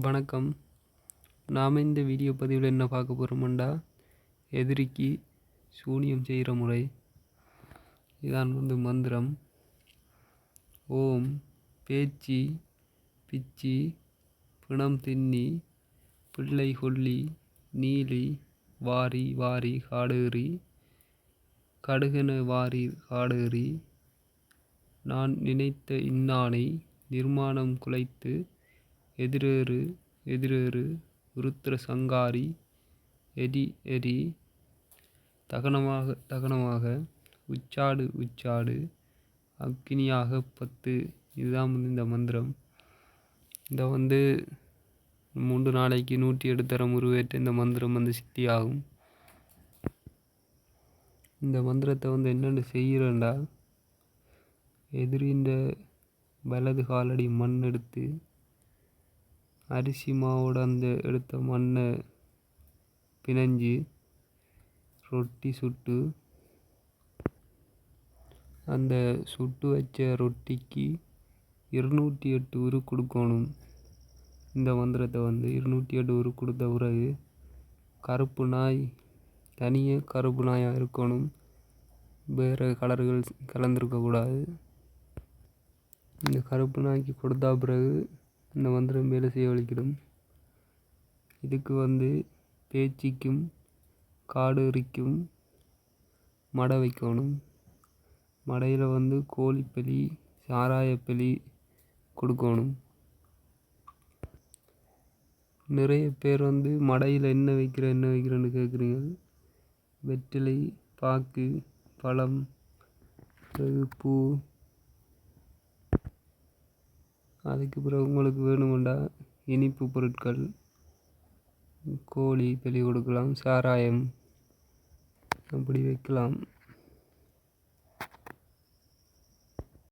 வணக்கம். நாம் இந்த வீடியோ பதிவில் என்ன பார்க்க போகிறோம்டா எதிரிக்கு சூனியம் செய்கிற முறை. இதான் வந்து மந்திரம். ஓம் பேச்சி பிச்சி பிணம் தின்னி பிள்ளை கொல்லி நீலி வாரி வாரி காடேறி கடுகென வாரி காடேறி. நான் நினைத்த இன்னானை நிர்மாணம் குலைத்து எதிரேறு எதிரேறு உருத்திர சங்காரி எரி எரி தகனமாக தகனமாக உச்சாடு உச்சாடு அக்னியாக பத்து. இதுதான் வந்து இந்த மந்திரம். இதை வந்து மூன்று நாளைக்கு நூற்றி எடுத்தரம் உருவேற்ற இந்த மந்திரம் வந்து சித்தியாகும். இந்த மந்திரத்தை வந்து என்னென்னு செய்கிறேன்டா? எதிரின்ற வலது காலடி மண் எடுத்து அரிசி மாவோட அந்த எடுத்த மண்ணை பிணைஞ்சு ரொட்டி சுட்டு அந்த சுட்டு வச்ச ரொட்டிக்கு இருநூற்றி எட்டு உரு கொடுக்கணும். இந்த மந்திரத்தை வந்து இருநூற்றி எட்டு உரு கொடுத்த பிறகு கருப்பு நாய் தனியாக கருப்பு நாயாக இருக்கணும். வேறு கலர்கள் கலந்துருக்கக்கூடாது. இந்த கருப்பு நாய்க்கு கொடுத்தா பிறகு இந்த மந்திரம் வேலை செய்ய வலிக்கிடும் இதுக்கு வந்து பேச்சிக்கும் காடேரிக்கும் மடை வைக்கணும். மடையில் வந்து கோழிப்பலி சாராயப்பலி கொடுக்கணும். நிறைய பேர் வந்து மடையில் என்ன வைக்கிற என்ன வைக்கிறேன்னு கேட்குறீங்க வெற்றிலை பாக்கு பழம் பூ அதுக்கு பிறகு உங்களுக்கு வேணுமெண்டா இனிப்பு பொருட்கள் கோழி பலி கொடுக்கலாம் சாராயம் அப்படி வைக்கலாம்.